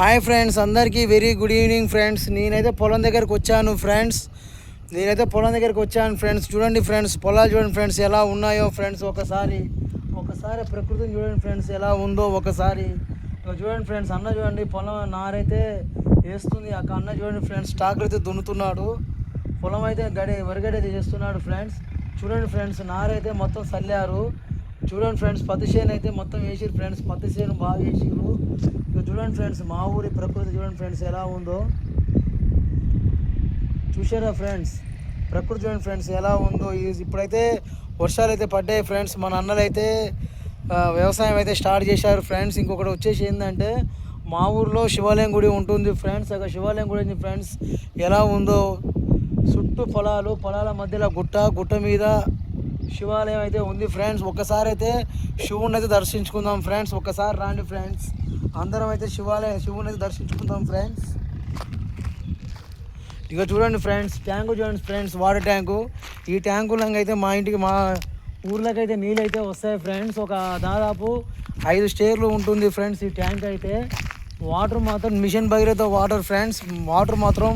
Hi friends అందరికీ very good evening friends నేనైతే పొలం దగ్గరకు వచ్చాను ఫ్రెండ్స్ నేనైతే పొలం దగ్గరకు వచ్చాను ఫ్రెండ్స్ చూడండి ఫ్రెండ్స్ పొలాలు చూడండి ఫ్రెండ్స్ ఎలా ఉన్నాయో ఫ్రెండ్స్ ఒకసారి ఒకసారి ప్రకృతిని చూడండి ఫ్రెండ్స్ ఎలా ఉందో ఒకసారి. చూడండి ఫ్రెండ్స్ అన్న చూడండి పొలం నారైతే వేస్తుంది. అక్క అన్న చూడండి ఫ్రెండ్స్ స్టాకులు అయితే దున్నుతున్నాడు. పొలం అయితే గడి వరిగడి చేస్తున్నాడు ఫ్రెండ్స్ చూడండి ఫ్రెండ్స్ నారైతే మొత్తం చల్లారు. చూడండి ఫ్రెండ్స్ పత్తి చేను అయితే మొత్తం వేసిరు ఫ్రెండ్స్ పత్తి చేను బాగా వేసిరు చూడండి ఫ్రెండ్స్ మా ఊరి ప్రకృతి చూడండి ఫ్రెండ్స్ ఎలా ఉందో. చూసారా ఫ్రెండ్స్? ప్రకృతి చూడండి ఫ్రెండ్స్ ఎలా ఉందో. ఈ- ఇప్పుడైతే వర్షాలు అయితే పడ్డాయి ఫ్రెండ్స్ మన అన్నలు అయితే వ్యవసాయం అయితే స్టార్ట్ చేశారు ఫ్రెండ్స్. ఇంకొకటి వచ్చేసి ఏంటంటే మా ఊర్లో శివాలయం గుడి ఉంటుంది ఫ్రెండ్స్. అక్కడ శివాలయం గుడి ఉంది ఫ్రెండ్స్. ఎలా ఉందో చుట్టూ పొలాలు పొలాల మధ్యలో గుట్ట గుట్ట మీద శివాలయం అయితే ఉంది ఫ్రెండ్స్. ఒక్కసారి అయితే శివుని అయితే దర్శించుకుందాం ఫ్రెండ్స్. ఒక్కసారి రాండి ఫ్రెండ్స్. అందరం అయితే శివాలయం శివుని అయితే దర్శించుకుందాం ఫ్రెండ్స్. ఇక చూడండి ఫ్రెండ్స్ ట్యాంకు చూడండి ఫ్రెండ్స్ వాటర్ ట్యాంకు. ఈ ట్యాంకులంగా అయితే మా ఇంటికి మా ఊర్లోకి అయితే నీళ్ళు అయితే వస్తాయి ఫ్రెండ్స్. ఒక దాదాపు ఐదు స్టేర్లు ఉంటుంది ఫ్రెండ్స్ ఈ ట్యాంక్ అయితే. వాటర్ మాత్రం mission Bhagiratha water friends. Water మాత్రం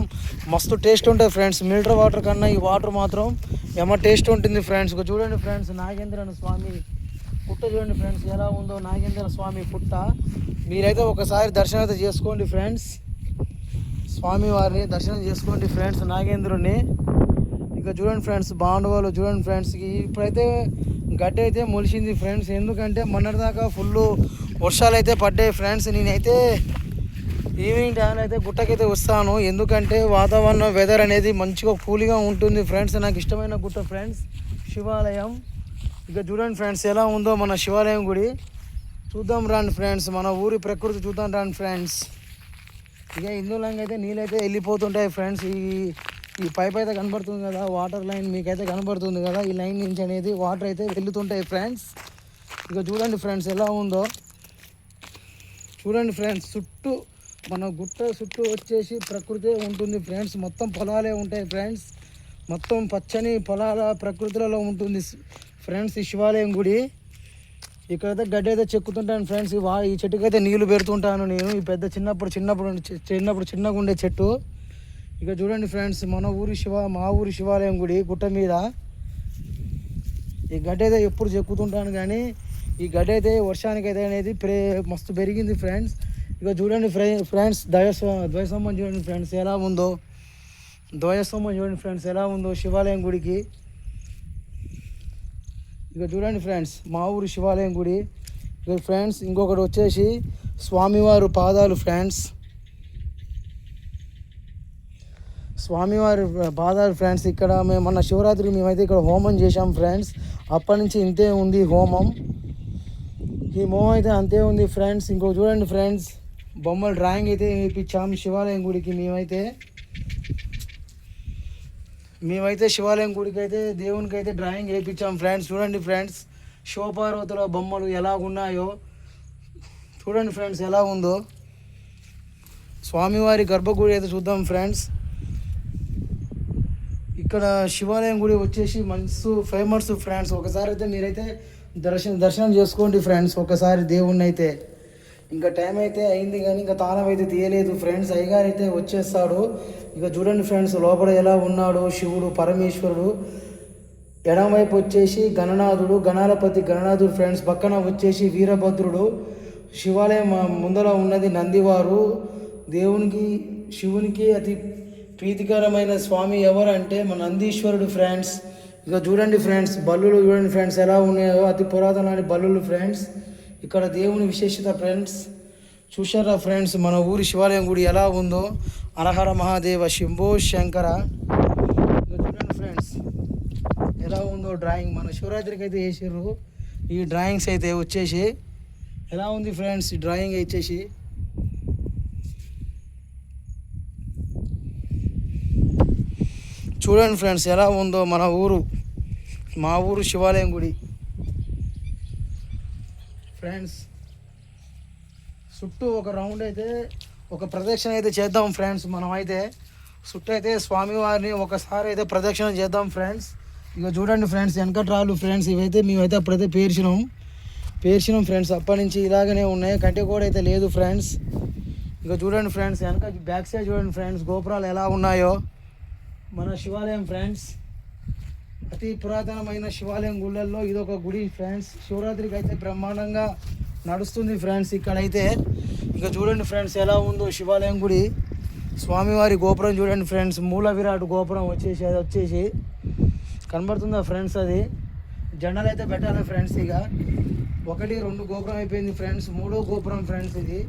మస్తు టేస్ట్ ఉంటుంది ఫ్రెండ్స్. మిల్టర్ వాటర్ కన్నా ఈ వాటర్ మాత్రం ఎమ టేస్ట్ ఉంటుంది ఫ్రెండ్స్. చూడండి ఫ్రెండ్స్ నాగేంద్రన స్వామి పుట్ట చూడండి ఫ్రెండ్స్ ఎలా ఉందో నాగేంద్ర స్వామి పుట్ట. మీరైతే ఒకసారి దర్శనం అయితే చేసుకోండి ఫ్రెండ్స్. స్వామి వారిని దర్శనం చేసుకోండి ఫ్రెండ్స్ నాగేంద్రుని ఇక చూడండి ఫ్రెండ్స్ బాండవాళ్ళు చూడండి ఫ్రెండ్స్. ఇప్పుడైతే గడ్డ అయితే మొలిచింది ఫ్రెండ్స్. ఎందుకంటే మొన్నటిదాకా ఫుల్ వర్షాలు అయితే పడ్డాయి ఫ్రెండ్స్. నేనైతే ఈవినింగ్ టైంలో అయితే గుట్టకైతే వస్తాను. ఎందుకంటే వాతావరణం వెదర్ అనేది మంచిగా కూల్గా ఉంటుంది ఫ్రెండ్స్. నాకు ఇష్టమైన గుట్ట ఫ్రెండ్స్ శివాలయం. ఇక చూడండి ఫ్రెండ్స్ ఎలా ఉందో మన శివాలయం గుడి. చూద్దాం రాండి ఫ్రెండ్స్ మన ఊరి ప్రకృతి చూద్దాం రాండి ఫ్రెండ్స్. ఇక ఇందులోకి అయితే నీళ్ళైతే వెళ్ళిపోతుంటాయి ఫ్రెండ్స్. ఈ ఈ పైప్ అయితే కనబడుతుంది కదా వాటర్ లైన్ మీకైతే కనబడుతుంది కదా ఈ లైన్ నుంచి అనేది వాటర్ అయితే వెళ్తుంటాయి ఫ్రెండ్స్. ఇక చూడండి ఫ్రెండ్స్ ఎలా ఉందో. చూడండి ఫ్రెండ్స్ చుట్టూ మన గుట్ట చుట్టూ వచ్చేసి ప్రకృతి ఉంటుంది ఫ్రెండ్స్. మొత్తం పొలాలే ఉంటాయి ఫ్రెండ్స్. మొత్తం పచ్చని పొలాల ప్రకృతిలలో ఉంటుంది ఫ్రెండ్స్ ఈ శివాలయం గుడి. ఇక్కడైతే గడ్డి అయితే చెక్కుతుంటాను ఫ్రెండ్స్. ఈ వా ఈ చెట్టుకి అయితే నీళ్ళు పెడుతుంటాను నేను. ఈ పెద్ద చిన్నప్పుడు చిన్నప్పుడు చిన్నప్పుడు చిన్నగా ఉండే చెట్టు. ఇక చూడండి ఫ్రెండ్స్ మన ఊరి శివ మా ఊరి శివాలయం గుడి గుట్ట మీద. ఈ గడ్డ అయితే ఎప్పుడు చెక్కుతుంటాను కానీ ఈ గడ్డి అయితే వర్షానికి అయితే అనేది ప్రే మస్తు పెరిగింది ఫ్రెండ్స్. ఇక చూడండి ఫ్రె ఫ్రెండ్స్ ద్వయస్వ ద్వయస్తంభం చూడండి ఫ్రెండ్స్ ఎలా ఉందో. ద్వయస్తంభం చూడండి ఫ్రెండ్స్ ఎలా ఉందో శివాలయం గుడికి. ఇక చూడండి ఫ్రెండ్స్ మా ఊరు శివాలయం గుడి. ఇక ఫ్రెండ్స్ ఇంకొకటి వచ్చేసి స్వామివారు పాదాలు ఫ్రెండ్స్. స్వామివారి పాదాలు ఫ్రెండ్స్ ఇక్కడ మేము మొన్న శివరాత్రికి మేమైతే ఇక్కడ హోమం చేశాం ఫ్రెండ్స్. అప్పటి నుంచి ఇంతే ఉంది హోమం. ఈ హోమం అయితే అంతే ఉంది ఫ్రెండ్స్ ఇంకో చూడండి ఫ్రెండ్స్ బొమ్మలు డ్రాయింగ్ అయితే వేయించాం శివాలయం గుడికి మేమైతే. మేమైతే శివాలయం గుడికి అయితే దేవునికి అయితే డ్రాయింగ్ వేయించాం ఫ్రెండ్స్ చూడండి ఫ్రెండ్స్ శివపార్వతుల బొమ్మలు ఎలా ఉన్నాయో. చూడండి ఫ్రెండ్స్ ఎలా ఉందో. స్వామివారి గర్భగుడి అయితే చూద్దాం ఫ్రెండ్స్ ఇక్కడ శివాలయం గుడి వచ్చేసి మనసు ఫేమస్ ఫ్రెండ్స్ ఒకసారి అయితే మీరైతే దర్శనం దర్శనం చేసుకోండి ఫ్రెండ్స్ ఒకసారి దేవుణ్ణి అయితే ఇంకా టైం అయితే అయింది కానీ ఇంకా తాళం అయితే తీయలేదు ఫ్రెండ్స్ అయ్యగారు అయితే వచ్చేస్తాడు. ఇక చూడండి ఫ్రెండ్స్ లోపల ఎలా ఉన్నాడు శివుడు పరమేశ్వరుడు. ఎడమవైపు వచ్చేసి గణనాథుడు గణాలపతి గణనాథుడు ఫ్రెండ్స్ పక్కన వచ్చేసి వీరభద్రుడు. శివాలయం ముందర ఉన్నది నందివారు. దేవునికి శివునికి అతి ప్రీతికరమైన స్వామి ఎవరంటే మన నందీశ్వరుడు ఫ్రెండ్స్. ఇక చూడండి ఫ్రెండ్స్ బల్లులు చూడండి ఫ్రెండ్స్ ఎలా ఉన్నాయో అతి పురాతనమైన బల్లులు ఫ్రెండ్స్ ఇక్కడ దేవుని విశేషత ఫ్రెండ్స్ చూశారా ఫ్రెండ్స్ మన ఊరి శివాలయం గుడి ఎలా ఉందో? అరహర మహాదేవ శంభో శంకర. చూడండి ఫ్రెండ్స్ ఎలా ఉందో డ్రాయింగ్ మన శివరాత్రికి అయితే వేసారు ఈ డ్రాయింగ్స్ అయితే వచ్చేసి ఎలా ఉంది ఫ్రెండ్స్ ఈ డ్రాయింగ్ వచ్చేసి చూడండి ఫ్రెండ్స్ ఎలా ఉందో మన ఊరు మా ఊరు శివాలయం గుడి. ఫ్రెండ్స్ చుట్టూ ఒక రౌండ్ అయితే ఒక ప్రదక్షిణ అయితే చేద్దాం ఫ్రెండ్స్ మనం అయితే. చుట్టూ అయితే స్వామివారిని ఒకసారి అయితే ప్రదక్షిణ చేద్దాం ఫ్రెండ్స్. ఇక చూడండి ఫ్రెండ్స్ వెనకట్రాలు ఫ్రెండ్స్ ఇవైతే మేమైతే అప్పుడైతే పేర్చినాం. పేర్చినాం ఫ్రెండ్స్ అప్పటి నుంచి ఇలాగనే ఉన్నాయి కంటే కూడా అయితే లేదు ఫ్రెండ్స్. ఇక చూడండి ఫ్రెండ్స్ వెనక బ్యాక్ సైడ్ చూడండి ఫ్రెండ్స్ గోపురాలు ఎలా ఉన్నాయో. మన శివాలయం ఫ్రెండ్స్ అతి పురాతనమైన శివాలయం గుళ్ళల్లో ఇది ఒక గుడి ఫ్రెండ్స్ శివరాత్రికి అయితే బ్రహ్మాండంగా నడుస్తుంది ఫ్రెండ్స్ ఇక్కడైతే ఇక చూడండి ఫ్రెండ్స్ ఎలా ఉందో శివాలయం గుడి. స్వామివారి గోపురం చూడండి ఫ్రెండ్స్ మూల విరాట్ గోపురం వచ్చేసి అది వచ్చేసి కనబడుతుందా ఫ్రెండ్స్ అది? జెండాలు అయితే పెట్టాలి ఫ్రెండ్స్ ఇక? ఒకటి రెండు గోపురం అయిపోయింది ఫ్రెండ్స్ మూడో గోపురం ఫ్రెండ్స్ ఇది.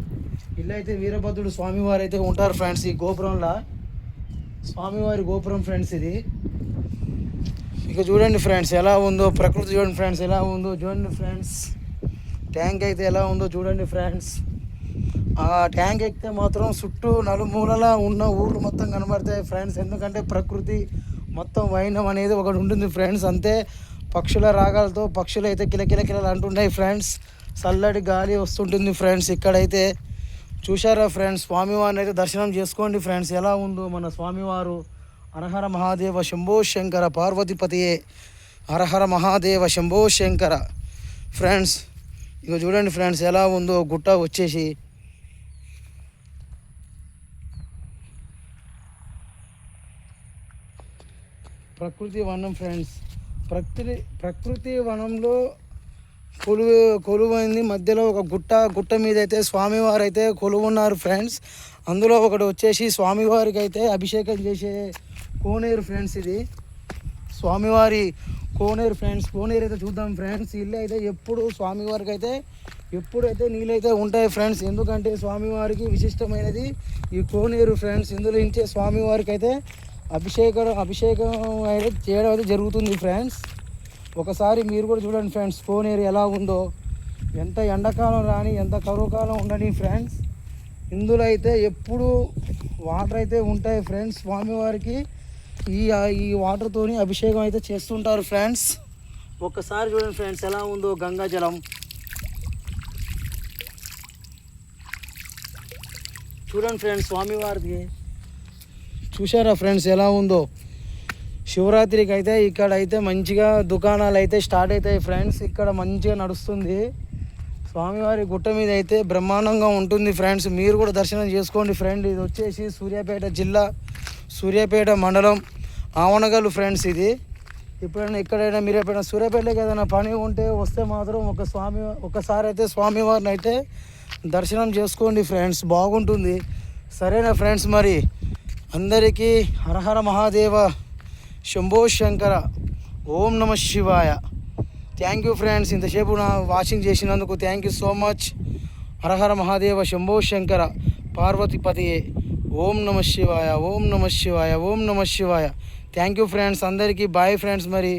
ఇల్లు అయితే వీరభద్రుడు స్వామివారు అయితే ఉంటారు ఫ్రెండ్స్ ఈ గోపురంలో. స్వామివారి గోపురం ఫ్రెండ్స్ ఇది. ఇక చూడండి ఫ్రెండ్స్ ఎలా ఉందో ప్రకృతి చూడండి ఫ్రెండ్స్ ఎలా ఉందో చూడండి ఫ్రెండ్స్. ట్యాంక్ అయితే ఎలా ఉందో చూడండి ఫ్రెండ్స్. ఆ ట్యాంక్ ఎక్కితే మాత్రం చుట్టూ నలుమూలలా ఉన్న ఊర్లు మొత్తం కనబడతాయి ఫ్రెండ్స్. ఎందుకంటే ప్రకృతి మొత్తం వైనం అనేది ఒకటి ఉంటుంది ఫ్రెండ్స్ అంతే. పక్షుల రాగాలతో పక్షులు అయితే కిలకిల కిలలు అంటుంటాయి ఫ్రెండ్స్. చల్లటి గాలి వస్తుంటుంది ఫ్రెండ్స్ ఇక్కడైతే. చూశారా ఫ్రెండ్స్? స్వామివారిని అయితే దర్శనం చేసుకోండి ఫ్రెండ్స్. ఎలా ఉందో మన స్వామివారు హరహర మహాదేవ శంభో శంకర పార్వతిపతియే. హరహర మహాదేవ శంభో శంకర. ఫ్రెండ్స్ ఇక చూడండి ఫ్రెండ్స్ ఎలా ఉందో గుట్ట వచ్చేసి. ప్రకృతి వనం ఫ్రెండ్స్. ప్రకృతి ప్రకృతి వనంలో కొలువు కొలువైంది. మధ్యలో ఒక గుట్ట గుట్ట మీద అయితే స్వామివారు అయితే కొలువున్నారు ఫ్రెండ్స్. అందులో ఒకటి వచ్చేసి స్వామివారికి అయితే అభిషేకం చేసే కోనేరు ఫ్రెండ్స్ ఇది. స్వామివారి కోనేరు ఫ్రెండ్స్ కోనేరు అయితే చూద్దాం ఫ్రెండ్స్. ఇల్లు అయితే ఎప్పుడు స్వామివారికి అయితే ఎప్పుడైతే నీళ్ళైతే ఉంటాయి ఫ్రెండ్స్. ఎందుకంటే స్వామివారికి విశిష్టమైనది ఈ కోనేరు ఫ్రెండ్స్. ఇందులో ఇంచే స్వామివారికి అయితే అభిషేకం అభిషేకం అయితే చేయడం అయితే జరుగుతుంది ఫ్రెండ్స్. ఒకసారి మీరు కూడా చూడండి ఫ్రెండ్స్ ఫోన్ కోనేరు ఎలా ఉందో. ఎంత ఎండాకాలం రాని ఎంత కరువు కాలం ఉండని ఫ్రెండ్స్ ఇందులో అయితే ఎప్పుడు వాటర్ అయితే ఉంటాయి ఫ్రెండ్స్. స్వామివారికి ఈ ఈ వాటర్తోని అభిషేకం అయితే చేస్తుంటారు ఫ్రెండ్స్. ఒక్కసారి చూడండి ఫ్రెండ్స్ ఎలా ఉందో గంగా జలం. చూడండి ఫ్రెండ్స్ స్వామివారికి. చూసారా ఫ్రెండ్స్ ఎలా ఉందో? శివరాత్రికి అయితే ఇక్కడ అయితే మంచిగా దుకాణాలు అయితే స్టార్ట్ అవుతాయి ఫ్రెండ్స్. ఇక్కడ మంచిగా నడుస్తుంది. స్వామివారి గుట్ట మీద అయితే బ్రహ్మాండంగా ఉంటుంది ఫ్రెండ్స్. మీరు కూడా దర్శనం చేసుకోండి ఫ్రెండ్. ఇది వచ్చేసి సూర్యాపేట జిల్లా సూర్యాపేట మండలం ఆవనగల్లు ఫ్రెండ్స్ ఇది. ఎప్పుడైనా ఎక్కడైనా మీరు ఎప్పుడైనా సూర్యాపేటలోకి ఏదైనా పని ఉంటే వస్తే మాత్రం ఒక స్వామి ఒకసారి అయితే స్వామివారిని అయితే దర్శనం చేసుకోండి ఫ్రెండ్స్. బాగుంటుంది. సరేనా ఫ్రెండ్స్ మరి? అందరికీ హరహర మహాదేవ. శంభో శంకర ఓం నమ శివాయ. థ్యాంక్ యూ ఫ్రెండ్స్ ఇంతసేపు నా వాచింగ్ చేసినందుకు thank you so much Hara Hara Mahadeva Shambho Shankara పార్వతిపతియే. ఓం నమ శివాయ ఓం నమ శివాయ ఓం నమ శివాయ. థ్యాంక్ యూ ఫ్రెండ్స్ అందరికీ బాయ్ ఫ్రెండ్స్ మరి